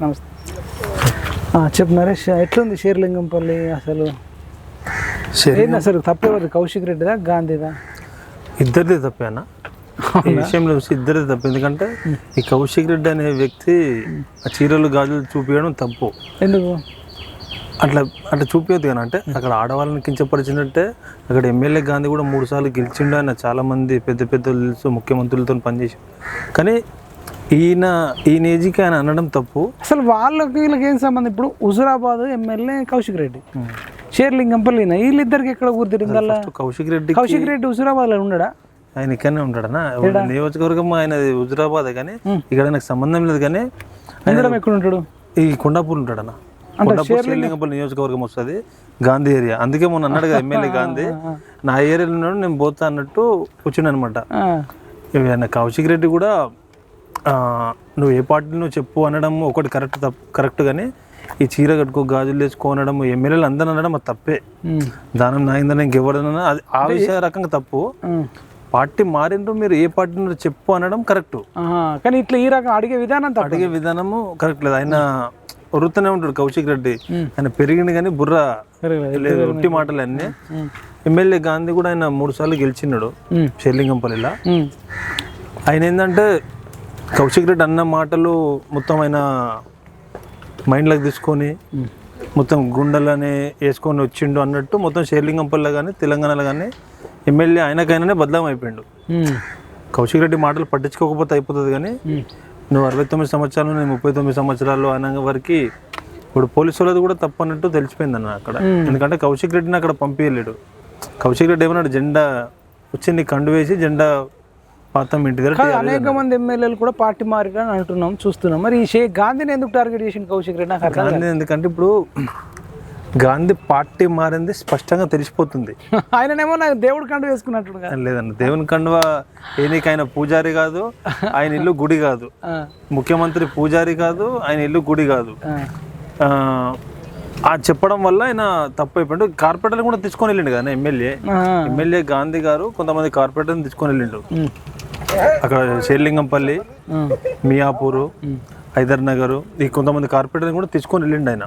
నమస్తే. చెప్పు నరేష్ ఎట్లుంది షేర్లింగంపల్లి అసలు? ఏంది అసలు తప్పేవారు కౌశిక్ రెడ్డిదా గాంధీదా? ఇద్దరిది తప్పేనా ఈ విషయంలో చూసి ఇద్దరిది తప్పు. ఎందుకంటే ఈ కౌశిక్ రెడ్డి అనే వ్యక్తి ఆ చీరలు గాజులు చూపించడం తప్పు. ఎందుకు? అట్లా అట్లా చూపించదు కానీ అంటే అక్కడ ఆడవాళ్ళని కించపరిచినట్టే అక్కడ ఎమ్మెల్యే గాంధీ కూడా మూడు సార్లు గెలిచిండు ఆయన చాలా మంది పెద్ద పెద్ద తెలుసు ముఖ్యమంత్రులతో పనిచేసి కానీ ఈయన ఈయన ఏజ్కి ఆయన అనడం తప్పు. అసలు వాళ్ళకి వీళ్ళకి ఏం సంబంధం? ఇప్పుడు హుజురాబాద్ ఎమ్మెల్యే కౌశిక్ రెడ్డి. షేర్లింగంపల్లి వీళ్ళిద్దరికి ఎక్కడ గుర్తిరిందల్లా కౌశిక్ రెడ్డి కౌశిక్ రెడ్డి హుజురాబాద్లో ఉన్నాడా ఆయన ఇక్కడనే ఉంటాడనా? నియోజకవర్గం ఆయన హుజురాబాద్ కానీ ఇక్కడ నాకు సంబంధం లేదు కానీ ఉండడం ఎక్కడ ఉంటాడు? ఈ కొండాపూర్ ఉంటాడన్న కొండాపూర్ నియోజకవర్గం వస్తుంది. గాంధీ ఏరియా. అందుకే మొన్న అన్నాడు కదా ఎమ్మెల్యే గాంధీ. నా ఏరియాలో ఉన్నాడు నేను పోతా అన్నట్టు ఆయన కౌశిక్ రెడ్డి కూడా నువ్వు ఏ పార్టీ నువ్వు చెప్పు అనడం ఒకటి కరెక్ట్ తప్పు కరెక్ట్ కానీ ఈ చీర కట్టుకో గాజులు వేసుకో అనడం ఎమ్మెల్యేలు అందరూ అనడం అది తప్పే. దానం నాయిందని ఇంకెవడనన్నా అది ఆ విషయ రకంగా తప్పు. పార్టీ మారిండ్రు మీరు ఏ పార్టీ చెప్పు అనడం కరెక్ట్. కానీ ఇట్లా ఈ రకం అడిగే విధానం అడిగే విధానము కరెక్ట్ లేదు. ఆయన వృత్తనే ఉంటాడు కౌశిక్ రెడ్డి. ఆయన పెరిగింది కానీ బుర్ర లేదు ఒట్టి మాటలు అన్నీ. ఎమ్మెల్యే గాంధీ కూడా ఆయన మూడు సార్లు గెలిచినాడు. షెర్లింగంపల్లిలా. ఆయన ఏంటంటే కౌశిక్ రెడ్డి అన్న మాటలు మొత్తం ఆయన మైండ్లోకి తీసుకొని మొత్తం గుండెలని వేసుకొని వచ్చిండు అన్నట్టు మొత్తం షేర్లింగంపల్లిలో కానీ తెలంగాణలో కానీ ఎమ్మెల్యే ఆయనకైనానే బదలాం అయిపోయిండు. కౌశిక్ రెడ్డి మాటలు పట్టించుకోకపోతే అయిపోతుంది కానీ. నువ్వు అరవై తొమ్మిది సంవత్సరాలు నేను ముప్పై తొమ్మిది సంవత్సరాలు అన్న వరకు ఇప్పుడు పోలీసు వాళ్ళది కూడా తప్పు అన్నట్టు తెలిసిపోయింది అన్న అక్కడ. ఎందుకంటే కౌశిక్ రెడ్డిని అక్కడ పంపించలేడు కౌశిక్ రెడ్డి ఏమన్నాడు జెండా వచ్చింది కండు వేసి జెండా పాతం ఇంటి దగ్గర అనేక మంది ఎమ్మెల్యేలు కూడా పార్టీ మారిరని అంటున్నాం చూస్తున్నాం. మరి ఈ షేక్ గాంధీని ఎందుకు టార్గెట్ చేసింది కౌశిక్ రెడ్డి? నాకు గాంధీ ఎందుకంటే ఇప్పుడు గాంధీ పార్టీ మారింది స్పష్టంగా తెలిసిపోతుంది. ఆయననేమో నాకు దేవుడు కండు వేసుకున్నట్టు లేదన్న దేవుని కండువ ఏనికి ఆయన పూజారి కాదు ఆయన ఇల్లు గుడి కాదు. ముఖ్యమంత్రి పూజారి కాదు ఆయన ఇల్లు గుడి కాదు. ఆ, ఆ చెప్పడం వల్ల ఆయన తప్పు అయిపోయిండు కార్పొరేటర్లు కూడా తీసుకొని వెళ్ళిండు కదా ఎమ్మెల్యే. ఎమ్మెల్యే గాంధీ గారు కొంతమంది కార్పొరేటర్ని తీసుకొని వెళ్ళిండు. అక్కడ షేర్లింగంపల్లి మియాపూరు హైదర్ నగర్ ఈ కొంతమంది కార్పొరేటర్ని కూడా తీసుకొని వెళ్ళిండు ఆయన.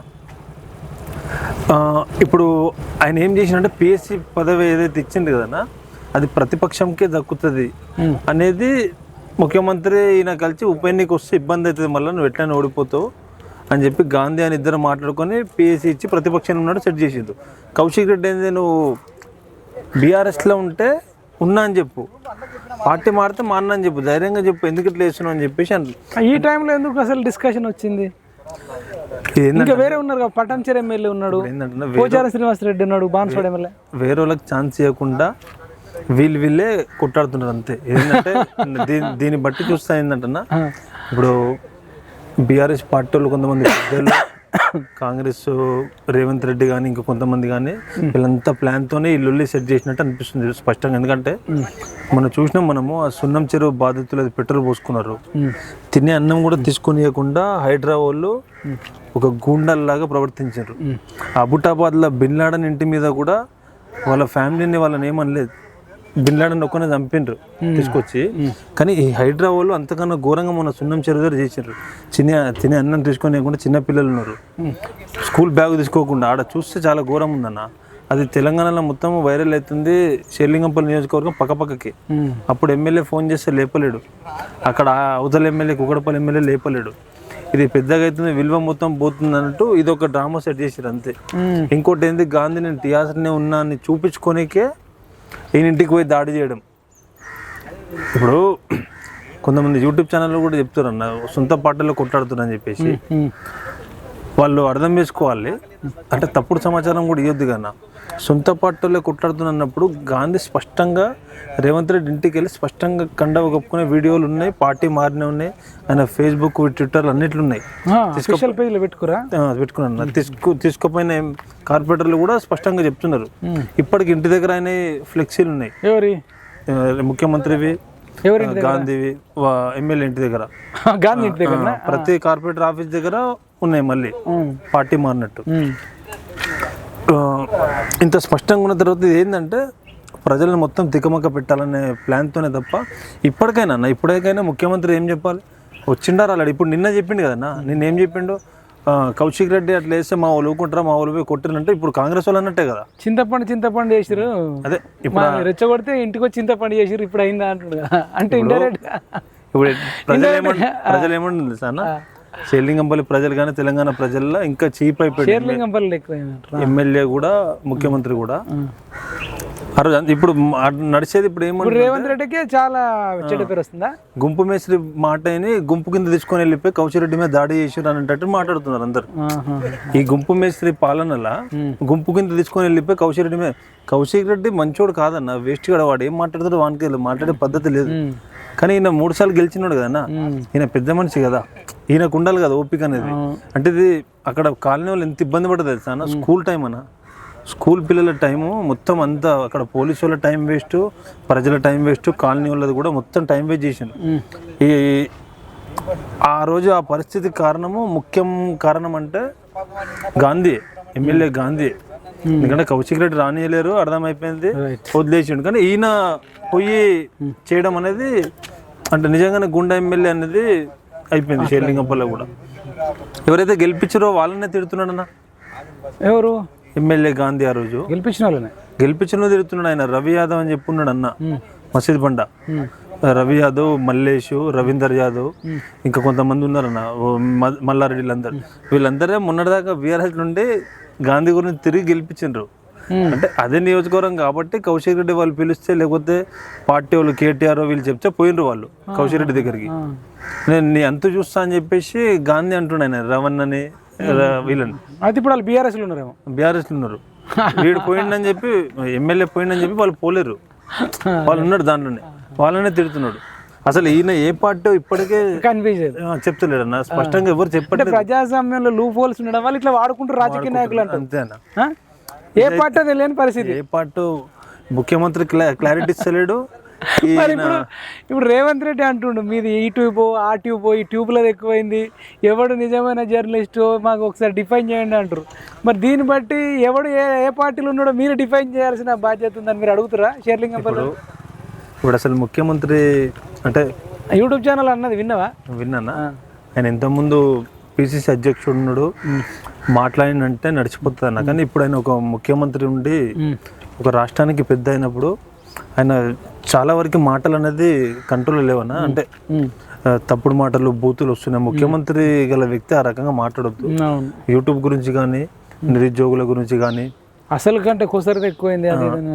ఇప్పుడు ఆయన ఏం చేసిండంటే పిఎస్సి పదవి ఏదైతే ఇచ్చింది కదన్నా అది ప్రతిపక్షంకే దక్కుతుంది అనేది ముఖ్యమంత్రి ఈయన కలిసి ఉప ఎన్నిక వస్తే ఇబ్బంది అవుతుంది మళ్ళీ నువ్వు ఎట్లయినా ఓడిపోతావు అని చెప్పి గాంధీ అని ఇద్దరు మాట్లాడుకొని పిఎస్సి ఇచ్చి ప్రతిపక్షంలో ఉన్నాడు సెట్ చేసిండు. కౌశిక్ రెడ్డి ఏంది నువ్వు బీఆర్ఎస్లో ఉంటే ఉన్నా అని చెప్పు. పార్టీ మారితే మా అన్న అని చెప్పు ధైర్యంగా చెప్పు ఎందుకు ఇట్లా వేస్తున్నావు అని చెప్పేసి అన్న ఈ టైంలో ఎందుకు అసలు డిస్కషన్ వచ్చింది? ఏంటంటే ఇంకా వేరే ఉన్నారు కదా పట్టంచెరు ఎమ్మెల్యే ఉన్నాడు ఏంటంటే పోచారం శ్రీనివాస్ రెడ్డి ఉన్నాడు బాన్స్వాడ ఎమ్మెల్యే. వేరే వాళ్ళకి ఛాన్స్ ఇవ్వకుండా వీళ్ళు వీళ్ళే కొట్టాడుతున్నారు అంతే. ఏంటంటే దీని దీన్ని బట్టి చూస్తా ఏంటంటన్నా ఇప్పుడు బీఆర్ఎస్ పార్టీ వాళ్ళు కొంతమంది పెద్దలు కాంగ్రెస్ రేవంత్ రెడ్డి కానీ ఇంకా కొంతమంది కానీ వీళ్ళంతా ప్లాన్తోనే ఇల్లు సెట్ చేసినట్టు అనిపిస్తుంది స్పష్టంగా. ఎందుకంటే మనం చూసినాం మనము ఆ సున్నం చెరువు బాధితులు అది పెట్రోల్ పోసుకున్నారు. తినే అన్నం కూడా తీసుకునియకుండా వాళ్ళు ఒక గూండల్లాగా ప్రవర్తించారు. అబుటాబాద్లో బిన్ లాడన్ ఇంటి మీద కూడా వాళ్ళ ఫ్యామిలీని వాళ్ళని ఏమనలేదు. బిన్ లాడన్ ఒక్కనే చంపిండ్రు తీసుకొచ్చి. కానీ ఈ హైడ్రా వాళ్ళు అంతకన్నా ఘోరంగా మన సున్నం చెరువు చేసారు చిన్న తినే అన్నం తీసుకొని చిన్న పిల్లలు ఉన్నారు. స్కూల్ బ్యాగ్ తీసుకోకుండా ఆడ చూస్తే చాలా ఘోరం ఉందన్న. అది తెలంగాణలో మొత్తం వైరల్ అవుతుంది షేర్లింగంపల్లి నియోజకవర్గం పక్కపక్కకి అప్పుడు ఎమ్మెల్యే ఫోన్ చేస్తే లేపలేడు. అక్కడ ఆ అవతల ఎమ్మెల్యే కుకడపల్లి ఎమ్మెల్యే లేపలేడు. ఇది పెద్దగా అవుతుంది విలువ మొత్తం పోతుంది అన్నట్టు ఇది ఒక డ్రామా సెట్ చేసారు అంతే. ఇంకోటి ఏంది గాంధీ నేను టీఆర్ఎస్నే ఉన్నా అని చూపించుకోనికే ఈయన ఇంటికి పోయి దాడి చేయడం. ఇప్పుడు కొంతమంది యూట్యూబ్ ఛానల్లో కూడా చెప్తారు అన్న సొంత పార్టీలో కొట్లాడుతున్నారని చెప్పేసి. వాళ్ళు అర్థం చేసుకోవాలి. అంటే తప్పుడు సమాచారం కూడా ఇవ్వద్దు కన్నా సొంత పార్టీలో కొట్లాడుతున్నప్పుడు గాంధీ స్పష్టంగా రేవంత్ రెడ్డి ఇంటికి వెళ్ళి స్పష్టంగా కండవ కప్పుకునే వీడియోలు ఉన్నాయి పార్టీ మారిన ఉన్నాయి ఆయన ఫేస్బుక్ ట్విట్టర్ అన్నిట్లు ఉన్నాయి. పెట్టుకురా? పెట్టుకున్నాను. తీసుకు తీసుకుపోయిన కార్పొరేటర్లు కూడా స్పష్టంగా చెప్తున్నారు. ఇప్పటికి ఇంటి దగ్గర ఆయన ఫ్లెక్సీలు ఉన్నాయి. ఎవరి? ముఖ్యమంత్రివి గాంధీవి ఎమ్మెల్యే ఇంటి దగ్గర. గాంధీ ఇంటి దగ్గర ప్రతి కార్పొరేటర్ ఆఫీస్ దగ్గర ఉన్నాయి మళ్ళీ. పార్టీ మారినట్టు. ఇంత స్పష్టంగా ఉన్న తర్వాత ఇది ఏంటంటే ప్రజలను మొత్తం తికమక పెట్టాలనే ప్లాన్తోనే తప్ప ఇప్పటికైనా అన్న ఇప్పటికైనా ముఖ్యమంత్రి ఏం చెప్పాలి? వచ్చిండా రాలేడు ఇప్పుడు నిన్న చెప్పిండు కదన్నా నిన్న ఏం చెప్పిండు? కౌశిక్ రెడ్డి అట్లా వేస్తే మా వాళ్ళు ఊరుకుంటారా మా వాళ్ళు పోయి కొట్టిరంటే ఇప్పుడు కాంగ్రెస్ వాళ్ళు అన్నట్టే కదా. చింతపండు చింతపండు చేసిరు అదే ఇప్పుడు రెచ్చగొడితే ఇంటికి వచ్చి చింతపండు చేసిరు ఇప్పుడు అయిందా అంటుడు అంటే ఇండైరెక్ట్ ఇప్పుడు ప్రజలు ఏమంటారు ప్రజలు ఏమంటుంది అన్న? షేర్లింగంపల్లి ప్రజలు కానీ తెలంగాణ ప్రజల్లో ఇంకా చీప్ అయిపోయింది. ఎమ్మెల్యే కూడా ముఖ్యమంత్రి కూడా. ఆ. రోజు అంత- ఇప్పుడు నడిచేది ఇప్పుడు ఏమంటారు రేవంత్ రెడ్డికి చాలా చెడ్డ పేరు వస్తుందా? గుంపు మేస్త్రి మాట అయిని గుంపు కింద తీసుకొని వెళ్ళిపోయి కౌశిరెడ్డి మీద దాడి చేసారు అనేటట్టు మాట్లాడుతున్నారు అందరు. ఈ గుంపు మేస్త్రి పాలనల గుంపు కింద తీసుకొని వెళ్ళిపోయి కౌశిక్ రెడ్డి మీద కౌశిక్ రెడ్డి మంచోడు కాదన్న వేస్ట్ కూడా వాడు ఏం మాట్లాడతాడు వానికి. మాట్లాడే పద్ధతి లేదు. కానీ ఈయన మూడు సార్లు గెలిచినాడు కదన్న ఈయన పెద్ద మనిషి కదా. ఈయనకు ఉండాలి కదా ఓపిక అనేది. అంటే ఇది అక్కడ కాలనీ వాళ్ళు ఎంత ఇబ్బంది పడుతుంది తెలుసా అన్న? స్కూల్ టైం అన్న. స్కూల్ పిల్లల టైము మొత్తం అంతా అక్కడ పోలీసు వాళ్ళ టైం వేస్ట్ ప్రజల టైం వేస్ట్ కాలనీ వాళ్ళది కూడా మొత్తం టైం వేస్ట్ చేసిండు. ఈ ఆ రోజు ఆ పరిస్థితి కారణము ముఖ్యం కారణం అంటే గాంధీ ఎమ్మెల్యే గాంధీ. ఎందుకంటే కౌశిక్ రెడ్డి రానియలేరు అర్థమైపోయింది. వదిలేసిండు. కానీ ఈయన పోయి చేయడం అనేది అంటే నిజంగానే గుండా ఎమ్మెల్యే అనేది అయిపోయింది షేర్లింగంపల్లి కూడా. ఎవరైతే గెలిపించారో వాళ్ళనే తిడుతున్నాడన్న? ఎవరు? ఎమ్మెల్యే గాంధీ ఆ రోజు. గెలిపించిన వాళ్ళనే. గెలిపించిన తిడుతున్నాడు ఆయన రవి యాదవ్ అని చెప్పున్నాడు అన్న మసీద్ బండ. రవి యాదవ్ మల్లేష్ రవీందర్ యాదవ్ ఇంకా కొంతమంది ఉన్నారన్న మల్లారెడ్డి వీళ్ళందరూ వీళ్ళందరే మొన్నటిదాకా బీఆర్ఎస్ నుండి గాంధీ గురించి తిరిగి గెలిపించిండ్రు. Hmm. అంటే అదే నియోజకవర్గం కాబట్టి కౌశిక్ రెడ్డి వాళ్ళు పిలిస్తే లేకపోతే పార్టీ వాళ్ళు కేటీఆర్ వీళ్ళు చెప్తే పోయినరు వాళ్ళు కౌశిక్ రెడ్డి దగ్గరికి. నేను నీ అంత చూస్తా అని చెప్పేసి గాంధీ అంటున్నాడు ఆయన రవణ్ అని వీళ్ళని. అయితే ఇప్పుడు వాళ్ళు బీఆర్ఎస్లో ఉన్నారేమో. బీఆర్ఎస్ ఉన్నారు. వీడు పోయిండని చెప్పి ఎమ్మెల్యే పోయిండని చెప్పి వాళ్ళు పోలేరు. వాళ్ళు ఉన్నాడు దాంట్లోనే. వాళ్ళనే తిడుతున్నాడు. అసలు ఈయన ఏ పార్టీ ఇప్పటికే కన్ఫ్యూజ్ చెప్తలేడు అన్న స్పష్టంగా ఎవరు చెప్పట్లేదు. ప్రజాస్వామ్యంలో లూప్ హోల్స్ ఉండడం వల్ల ఇట్లా వాడుకుంటారు రాజకీయ నాయకులు అంతేనా? ఏ పార్టీ తెలియని పరిస్థితి. ఏ పార్టీ ముఖ్యమంత్రి క్లా- క్లారిటీ ఇస్తలేడు. ఇప్పుడు ఇప్పుడు రేవంత్ రెడ్డి అంటుండు మీది ఈ ట్యూబ్ ఆ ట్యూబ్ ఈ ట్యూబ్లో ఎక్కువైంది. ఎవడు నిజమైన జర్నలిస్ట్ మాకు ఒకసారి డిఫైన్ చేయండి అంటారు. మరి దీన్ని బట్టి ఎవడు ఏ ఏ పార్టీలో ఉన్నాడో మీరు డిఫైన్ చేయాల్సిన బాధ్యత ఉందని మీరు అడుగుతారా? షేర్లింగంపల్లి ఇప్పుడు అసలు ముఖ్యమంత్రి అంటే యూట్యూబ్ ఛానల్ అన్నది విన్నావా? విన్నానా? ఆయన ఇంతకుముందు పిసిసి అధ్యక్షుడు ఉన్నాడు మాట్లాడినంటే నడిచిపోతుంది అన్న కానీ ఇప్పుడు ఆయన ఒక ముఖ్యమంత్రి ఉండి ఒక రాష్ట్రానికి పెద్ద అయినప్పుడు ఆయన చాలా వరకు మాటలు అనేది కంట్రోల్ లేవన్నా అంటే తప్పుడు మాటలు బూతులు వస్తున్నాయి. ముఖ్యమంత్రి గల వ్యక్తి ఆ రకంగా మాట్లాడొద్దు. యూట్యూబ్ గురించి కానీ నిరుద్యోగుల గురించి కానీ అసలు కంటే కుసరత ఎక్కువైంది.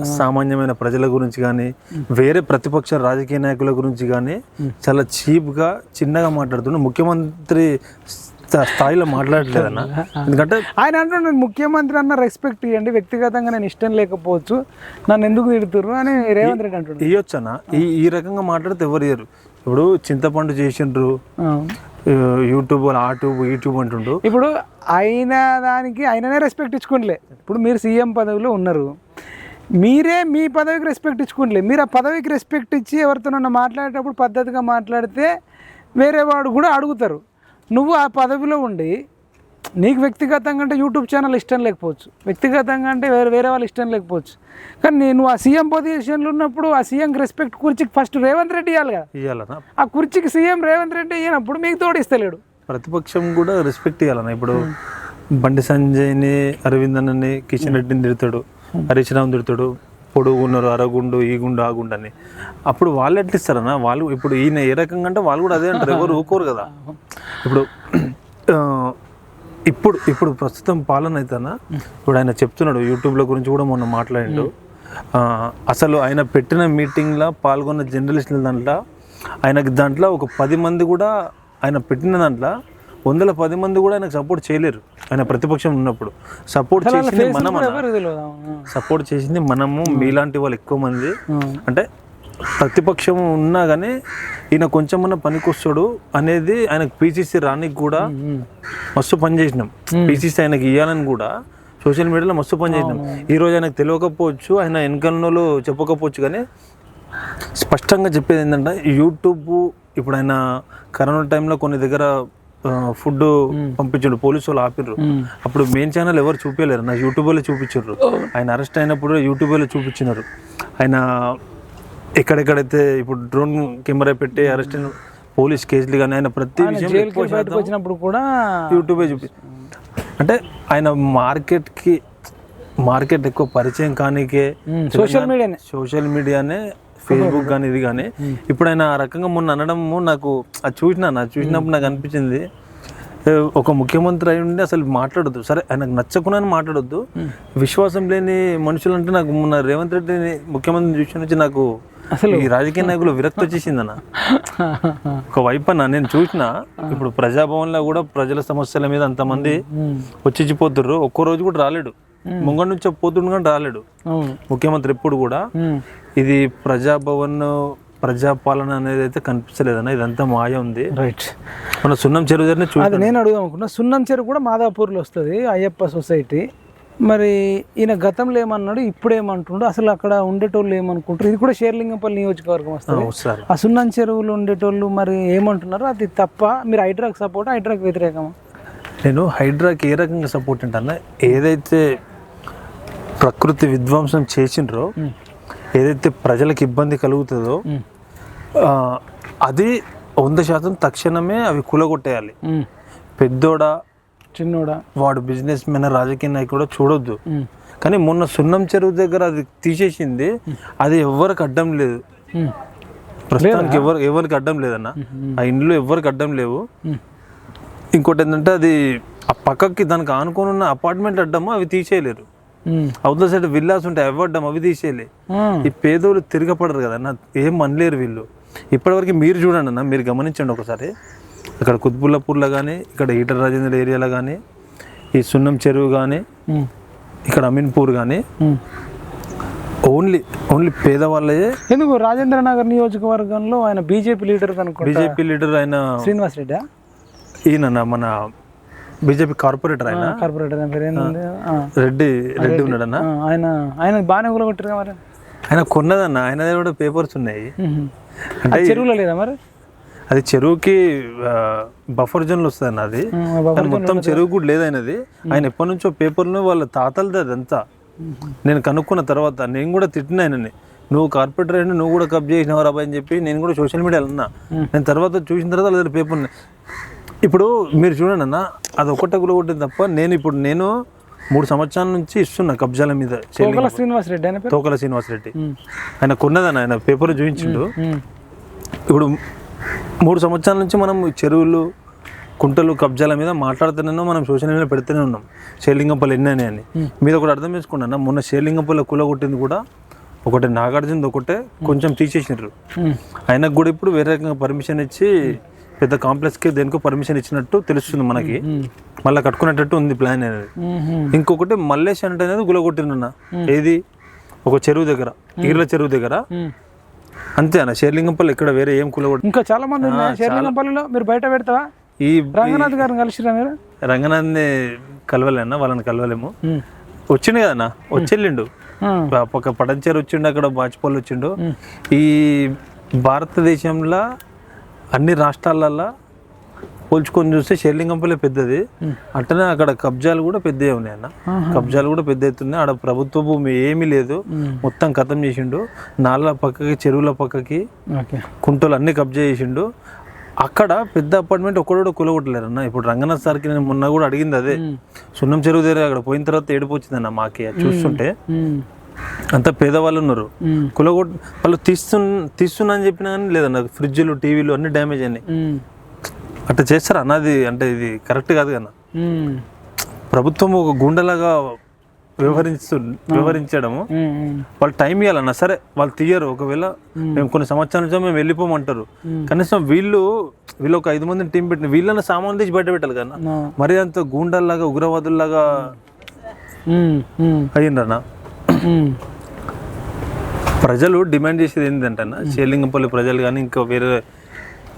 సామాన్యమైన ప్రజల గురించి కానీ వేరే ప్రతిపక్ష రాజకీయ నాయకుల గురించి కానీ చాలా చీప్గా చిన్నగా మాట్లాడుతున్నాడు ముఖ్యమంత్రి స్థా- స్థాయిలో మాట్లాడలేదన్న. ఎందుకంటే ఆయన అంటున్నాడు ముఖ్యమంత్రి అన్న రెస్పెక్ట్ ఇవ్వండి వ్యక్తిగతంగా నేను ఇష్టం లేకపోవచ్చు. నన్ను ఎందుకు తిడుతుర్రు? అని రేవంత్ రెడ్డి అంటున్నాడు. ఇయ్యొచ్చన్న. ఈ ఈ రకంగా మాట్లాడితే ఎవరు ఇయ్యరు? ఇప్పుడు చింతపండు చేసిండ్రు. యూట్యూబ్ ఆ ట్యూబ్ యూట్యూబ్ అంటుండు. ఇప్పుడు ఆయన దానికి ఆయననే రెస్పెక్ట్ ఇచ్చుకోండిలే. ఇప్పుడు మీరు సీఎం పదవిలో ఉన్నారు. మీరే మీ పదవికి రెస్పెక్ట్ ఇచ్చుకోండిలే. మీరు ఆ పదవికి రెస్పెక్ట్ ఇచ్చి ఎవరితోనన్నా మాట్లాడేటప్పుడు పద్ధతిగా మాట్లాడితే వేరే వాడు కూడా అడుగుతారు. నువ్వు ఆ పదవిలో ఉండి నీకు వ్యక్తిగతంగా అంటే యూట్యూబ్ ఛానల్ ఇష్టం లేకపోవచ్చు. వ్యక్తిగతంగా అంటే వేరే వేరే వాళ్ళు ఇష్టం లేకపోవచ్చు. కానీ నేను ఆ సీఎం పొజిషన్లో ఉన్నప్పుడు ఆ సీఎంకి రెస్పెక్ట్ కుర్చీకి ఫస్ట్ రేవంత్ రెడ్డి ఇవ్వాలి కదా. ఇవ్వాలన్న ఆ కుర్చీకి సీఎం రేవంత్ రెడ్డి ఇవ్వనప్పుడు మీకు తోడిస్తలేడు ప్రతిపక్షం కూడా రెస్పెక్ట్ ఇవ్వాలన్న ఇప్పుడు బండి సంజయ్ని అరవింద్ అన్నని కిషన్ రెడ్డిని తిడతాడు హరీష్ రావు తిడతాడు పొడుగు ఉన్నారు అరగుండు ఈ గుండు ఆ గుండు అని. అప్పుడు వాళ్ళు ఎట్లా ఇస్తారన్న? వాళ్ళు ఇప్పుడు ఈయన ఏ రకంగా అంటే వాళ్ళు కూడా అదే అంటారు. ఎవరు ఊకోరు కదా. ఇప్పుడు ఇప్పుడు ఇప్పుడు ప్రస్తుతం పాలన అయితేనా? ఇప్పుడు ఆయన చెప్తున్నాడు యూట్యూబ్ల గురించి కూడా మొన్న మాట్లాడిండు. అసలు ఆయన పెట్టిన మీటింగ్లో పాల్గొన్న జర్నలిస్టుల దాంట్లో ఆయనకి దాంట్లో ఒక పది మంది కూడా ఆయన పెట్టిన దాంట్లో వందల పది మంది కూడా ఆయనకు సపోర్ట్ చేయలేరు. ఆయన ప్రతిపక్షం ఉన్నప్పుడు. సపోర్ట్ చేసింది మనం. సపోర్ట్ చేసింది మనము మీలాంటి వాళ్ళు ఎక్కువ మంది. అంటే ప్రతిపక్షం ఉన్నా కానీ ఈయన కొంచెమన్నా పనికొస్తాడు అనేది ఆయనకు పీసీసీ రానికి కూడా మస్తు పని చేసినాం. పీసీసీ ఆయనకి ఇవ్వాలని కూడా సోషల్ మీడియాలో మస్తు పని చేసినాం. ఈ రోజు ఆయనకు తెలియకపోవచ్చు ఆయన వెనకల్లో చెప్పకపోవచ్చు కానీ స్పష్టంగా చెప్పేది ఏంటంటే యూట్యూబ్ ఇప్పుడు ఆయన కరోనా టైంలో కొన్ని దగ్గర ఫుడ్ పంపించాడు పోలీసు వాళ్ళు ఆపిర్రు. అప్పుడు మెయిన్ ఛానల్ ఎవరు చూపించలేరు నా యూట్యూబ్లో చూపించారు ఆయన అరెస్ట్ అయినప్పుడు యూట్యూబ్లో చూపించినారు. ఆయన ఎక్కడెక్కడైతే ఇప్పుడు డ్రోన్ కెమెరా పెట్టి అరెస్ట్ పోలీస్ కేసులు కానీ ఆయన ప్రతి విషయం వచ్చినప్పుడు కూడా యూట్యూబే చూపి అంటే ఆయన మార్కెట్కి మార్కెట్ ఎక్కువ పరిచయం కానీకే సోషల్ మీడియానే. సోషల్ మీడియానే ఫేస్బుక్ కానీ ఇది కానీ. ఇప్పుడు ఆయన ఆ రకంగా మొన్న అనడము నాకు అది చూసినా చూసినప్పుడు నాకు అనిపించింది. ఒక ముఖ్యమంత్రి అయి ఉండి అసలు మాట్లాడొద్దు. సరే ఆయనకు నచ్చకుండా మాట్లాడొద్దు. విశ్వాసం లేని మనుషులు అంటే నాకు మొన్న రేవంత్ రెడ్డిని ముఖ్యమంత్రిని చూసిన నుంచి నాకు అసలు ఈ రాజకీయ నాయకులు విరక్తి వచ్చేసింది అన్న ఒక వైపు అన్న నేను చూసిన ఇప్పుడు ప్రజాభవన్లో కూడా ప్రజల సమస్యల మీద అంతమంది వచ్చిపోతుర్రు ఒక్కో రోజు కూడా రాలేడు. ముంగ నుంచి పోతుండు కానీ రాలేడు. ముఖ్యమంత్రి ఎప్పుడు కూడా. ఇది ప్రజాభవన్ ప్రజాపాలన అనేది అయితే కనిపించలేదన్న ఇదంతా మాయ ఉంది. రైట్ మన సున్నం చెరువు దగ్గరనే అది నేను అడుగుదాం అనుకున్నా. సున్నం చెరువు కూడా మాదాపూర్లో వస్తుంది అయ్యప్ప సొసైటీ. మరి ఈయన గతంలో ఏమన్నాడు ఇప్పుడు ఏమంటుండు అసలు అక్కడ ఉండేటోళ్ళు ఏమనుకుంటారు? ఇది కూడా షేర్లింగంపల్లి నియోజకవర్గం వస్తుంది. ఆ సున్నం చెరువులో ఉండేటోళ్ళు మరి ఏమంటున్నారు? అది తప్ప మీరు హైడ్రాక్ సపోర్ట్ హైడ్రాక్ వ్యతిరేకమా? నేను హైడ్రాకి ఏ రకంగా సపోర్ట్ అంటన్నా ఏదైతే ప్రకృతి విధ్వంసం చేసిండ్రో ఏదైతే ప్రజలకు ఇబ్బంది కలుగుతుందో అది వంద శాతం తక్షణమే అవి కూలగొట్టేయాలి. పెద్దోడా చిన్నోడా వాడు బిజినెస్ మెన్ రాజకీయ నాయకుడు చూడొద్దు. కానీ మొన్న సున్నం చెరువు దగ్గర అది తీసేసింది అది ఎవరికి అడ్డం లేదు. ప్రస్తుతానికి ఎవరు ఎవరికి అడ్డం లేదన్న ఆ ఇండ్లు ఎవరికి అడ్డం లేవు. ఇంకోటి ఏంటంటే అది ఆ పక్కకి దానికి ఆనుకొని ఉన్న అపార్ట్మెంట్ అడ్డము అవి తీసేయలేరు. అవతల సైడ్ విల్లాస్ ఉంటాయి అవి అడ్డం అవి తీసేయలే. ఈ పేదోళ్ళు తిరగపడరు కదా ఏం అనలేరు వీళ్ళు ఇప్పటివరకు మీరు చూడండి అన్న మీరు గమనించండి ఒకసారి. ఇక్కడ కుత్బుల్లాపూర్లో కానీ ఇక్కడ ఈటర్ రాజేంద్ర ఏరియాలో కానీ ఈ సున్నం చెరువు కానీ. ఇక్కడ అమీన్పూర్ కానీ. ఓన్లీ ఓన్లీ పేదవాళ్ళే ఎందుకు? రాజేంద్ర నగర్ నియోజకవర్గంలో ఆయన బీజేపీ లీడర్ అనుకుంటా బీజేపీ లీడర్ ఆయన శ్రీనివాస్ రెడ్డి? ఈయన మన బీజేపీ కార్పొరేటర్ ఆయన. కార్పొరేటర్. రెడ్డి రెడ్డి ఉన్నాడన్న. ఆయన ఆయన బాగానే కొట్టారు మరి. ఆయన కొన్నదన్న ఆయన దగ్గర కూడా పేపర్స్ ఉన్నాయి. అంటే చెరువులో లేదా మరి? అది చెరువుకి బఫర్ జోన్లు వస్తుంది అన్న అది. మొత్తం చెరువు కూడా లేదైనది. ఆయన ఎప్పటి నుంచో పేపర్లో వాళ్ళ తాతలది అదంతా నేను కనుక్కున్న తర్వాత నేను కూడా తిట్టిన ఆయనని. నువ్వు కార్పొరేటర్ అయినా నువ్వు కూడా కబ్ చేసినావు రాబాయ్ అని చెప్పి నేను కూడా సోషల్ మీడియాలో ఉన్నా నేను తర్వాత చూసిన తర్వాత వాళ్ళ పేపర్. ఇప్పుడు మీరు చూడండి అన్న అది ఒకటే కూడా ఒకటి తప్ప నేను ఇప్పుడు నేను మూడు సంవత్సరాల నుంచి ఇస్తున్నా కబ్జాల మీద తోకల శ్రీనివాస్ రెడ్డి ఆయన తోకల శ్రీనివాసరెడ్డి ఉమ్. ఆయన కొన్నదన్న ఆయన పేపర్ చూపించిండు. ఇప్పుడు మూడు సంవత్సరాల నుంచి మనం చెరువులు కుంటలు కబ్జాల మీద మాట్లాడుతూనే మనం సోషల్ మీడియా పెడుతూనే ఉన్నాం. షేర్లింగంపల్లి ఎన్నని అని. మీద ఒకటి అర్థం చేసుకున్నా మొన్న షేర్లింగంపల్లి కుల కొట్టింది కూడా ఒకటి నాగార్జున ఒకటే కొంచెం తీసేసినారు. ఆయనకు కూడా ఇప్పుడు వేరే రకంగా పర్మిషన్ ఇచ్చి పెద్ద కాంప్లెక్స్కి దేనికో పర్మిషన్ ఇచ్చినట్టు తెలుస్తుంది మనకి. మళ్ళీ కట్టుకునేటట్టు ఉంది ప్లాన్ అనేది. ఇంకొకటి మల్లేష్ అంటే అనేది గులగొట్టినన్న ఏది? ఒక చెరువు దగ్గర ఈర్ల చెరువు దగ్గర. అంతే అన్న షేర్లింగంపల్లి ఇక్కడ వేరే ఏం కులగొట్టి ఇంకా చాలా మంది షేర్లింగంపల్లిలో మీరు బయట పెడతావా? ఈ రంగనాథ్ గారిని కలిసిరా మీరు? రంగనాథ్ని కలవలేనా వాళ్ళని కలవలేము. వచ్చిండు కదన్నా వచ్చెళ్ళిండు. ఉమ్. ఒక పటంచేరు వచ్చిండు అక్కడ బాచిపల్లి వచ్చిండు. ఈ భారతదేశంలో అన్ని రాష్ట్రాలల్లో పోల్చుకొని చూస్తే షేర్లింగంపల్లి పెద్దది. అట్లనే అక్కడ కబ్జాలు కూడా పెద్దవి ఉన్నాయి అన్న. కబ్జాలు కూడా పెద్ద ఎత్తున్నాయి. ఆడ ప్రభుత్వ భూమి ఏమీ లేదు. మొత్తం ఖతం చేసిండు. నాళ్ళ పక్కకి చెరువుల పక్కకి కుంటలు అన్ని కబ్జా చేసిండు. అక్కడ పెద్ద అపార్ట్మెంట్ ఒక్కడోడు కూలగొట్టలేరు అన్న. ఇప్పుడు రంగనాథ్ సార్కి నేను మొన్న కూడా అడిగింది అదే. సున్నం చెరువు దగ్గర అక్కడ పోయిన తర్వాత ఏడుపు వచ్చిందన్న మాకి. చూస్తుంటే. అంత పేదవాళ్ళు ఉన్నారు. కులగొట్ వాళ్ళు తీస్తు తీస్తున్నా అని చెప్పినా కానీ లేదన్న ఫ్రిడ్జ్లు టీవీలు అన్ని డ్యామేజ్ అయినాయి. అట్లా చేస్తారా అన్నది అంటే ఇది కరెక్ట్ కాదు కన్నా. ప్రభుత్వం ఒక గుండెలాగా వ్యవహరిస్తు వ్యవహరించడము. వాళ్ళు టైం ఇవ్వాలన్నా సరే వాళ్ళు తీయరు ఒకవేళ మేము కొన్ని సంవత్సరాల నుంచి మేము వెళ్ళిపోమంటారు కనీసం వీళ్ళు వీళ్ళు ఒక ఐదు మందిని టీం పెట్టిన వీళ్ళని సామాన్లు తీసి బయట పెట్టాలి కదా. మరి అంత గూండాల్లాగా ఉగ్రవాదుల్లాగా. అయ్యిండ్రన్న ఉమ్. ప్రజలు డిమాండ్ చేసేది ఏంటంటే అన్న షేలింగంపల్లి ప్రజలు కానీ ఇంకా వేరే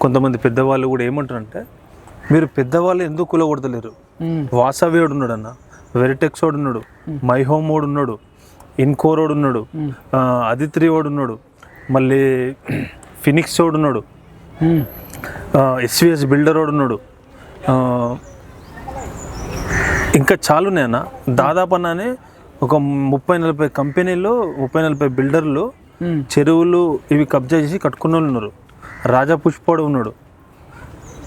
కొంతమంది పెద్దవాళ్ళు కూడా ఏమంటారంటే మీరు పెద్దవాళ్ళు ఎందుకు కూలగొడతలేరు ఉమ్. వాసవేడు ఉన్నాడు అన్న వెరిటెక్స్ వాడు ఉన్నాడు మై హోమ్ వాడు ఉన్నాడు ఇన్కోరోడు ఉన్నాడు అదిత్రి వాడు ఉన్నాడు మళ్ళీ ఫినిక్స్ వాడు ఉన్నాడు. ఎస్విఎస్ బిల్డర్ వాడు ఉన్నాడు ఇంకా చాలా ఉన్నాయన్న దాదాపు అన్ననే ఒక ముప్పై నలభై కంపెనీలు ముప్పై నలభై బిల్డర్లు. చెరువులు ఇవి కబ్జా చేసి కట్టుకున్న వాళ్ళు ఉన్నారు. రాజా పుష్పడు ఉన్నాడు.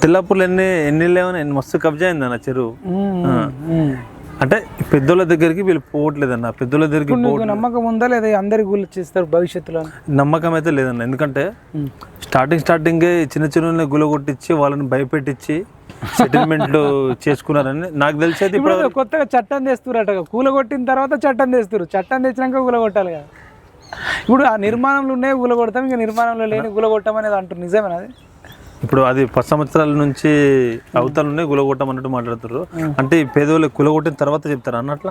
తెల్లాపూర్లో ఎన్ని ఎన్ని లేవని మస్తు కబ్జా అయింది అన్న చెరువు. అంటే పెద్దోళ్ళ దగ్గరికి వీళ్ళు పోవట్లేదన్న. పెద్దోళ్ళ దగ్గరికి నమ్మకం ఉందా లేదా? అందరికి గుళ్ళు చేస్తారు భవిష్యత్తులో. నమ్మకం అయితే లేదన్న. ఎందుకంటే స్టార్టింగ్ స్టార్టింగే చిన్న చిన్న గుల కొట్టించి వాళ్ళని భయపెట్టించి సెటిల్మెంట్లు చేసుకున్నారని నాకు తెలిసి అయితే ఇప్పుడు కొత్తగా చట్టం తెస్తురట కూలగొట్టిన తర్వాత చట్టం తెస్తారు చట్టం తెచ్చినాక కూలగొట్టాలి కదా. ఇప్పుడు ఆ నిర్మాణంలో ఉన్నాయి కూలగొడతాం. ఇంకా నిర్మాణంలో లేని కూలగొట్టాం అనేది అంటారు నిజమేనా అది? ఇప్పుడు అది పది సంవత్సరాల నుంచి అవతల ఉన్నాయి గులగొట్టం అన్నట్టు మాట్లాడుతారు అంటే ఈ పేదోళ్ళు కులగొట్టిన తర్వాత చెప్తారు అన్నట్ల?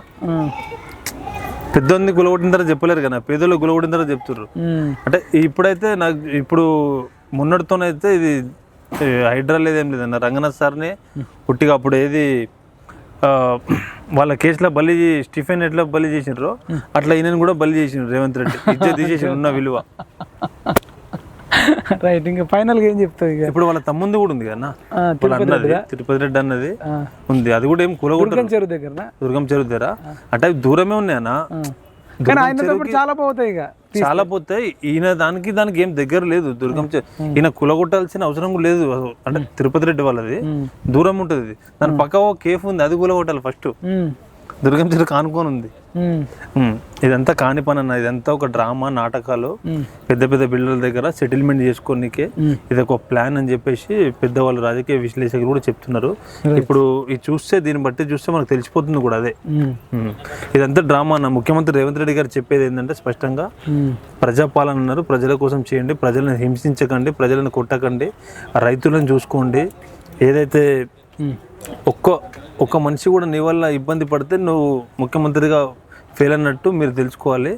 పెద్దోన్ని గులగొట్టిన తర్వాత చెప్పలేరు కదా. పేదోళ్ళు గులగొట్టిన తర్వాత చెప్తారు ఉమ్, అంటే ఇప్పుడైతే నాకు ఇప్పుడు మొన్నటితోనైతే ఇది హైడ్రా లేదేం లేదన్న. రంగనాథ్ సార్ని పుట్టిగా అప్పుడు ఏది వాళ్ళ కేసులో బలి స్టిఫెన్ ఎట్లా బలి చేసిండ్రో. అట్లా ఈయనని కూడా బలి చేసిండ్రు రేవంత్ రెడ్డి. ఇజ్జత్ తీసేసి ఉన్న విలువ. రైట్ ఇంకా ఫైనల్గా ఏం చెప్తావు ఇక? ఇప్పుడు వాళ్ళ తమ్ముంది కూడా ఉంది కదా వాళ్ళ అన్నది తిరుపతి రెడ్డి అన్నది. ఉంది. అది కూడా ఏం కూలగొట్టరు. దుర్గం చెరువు దగ్గర దుర్గం చెరువు దగ్గర. అంటే దూరమే ఉన్నాయి అన్న. కానీ ఆయనతో ఇప్పుడు చాలా పోతాయి ఇక. చాలా పోతాయి. ఈయన దానికి దానికి ఏం దగ్గర లేదు దుర్గం ఈయన కులగొట్టాల్సిన అవసరం కూడా లేదు. అంటే తిరుపతి రెడ్డి వాళ్ళది. దూరం ఉంటుంది. దాని పక్క ఓ కేఫ్ ఉంది అది కులగొట్టాలి ఫస్ట్. దుర్గం చెరువు కానుకొని ఉంది. ఇదంతా కాని పని అన్న ఇదంతా ఒక డ్రామా నాటకాలు. పెద్ద పెద్ద బిల్డర్ల దగ్గర సెటిల్మెంట్ చేసుకోనికే ఇది ఒక ప్లాన్ అని చెప్పేసి పెద్దవాళ్ళు రాజకీయ విశ్లేషకులు కూడా చెప్తున్నారు. ఇప్పుడు ఇది చూస్తే దీన్ని బట్టి చూస్తే మనకు తెలిసిపోతుంది కూడా అదే. ఇదంతా డ్రామా అన్న. ముఖ్యమంత్రి రేవంత్ రెడ్డి గారు చెప్పేది ఏంటంటే స్పష్టంగా ప్రజాపాలన అన్నారు. ప్రజల కోసం చేయండి ప్రజలను హింసించకండి ప్రజలను కొట్టకండి రైతులను చూసుకోండి. ఏదైతే. ఒక్క ఒక మనిషి కూడా నీ వల్ల ఇబ్బంది పడితే నువ్వు ముఖ్యమంత్రిగా ఫెయిల్ అన్నట్టు మీరు తెలుసుకోవాలి.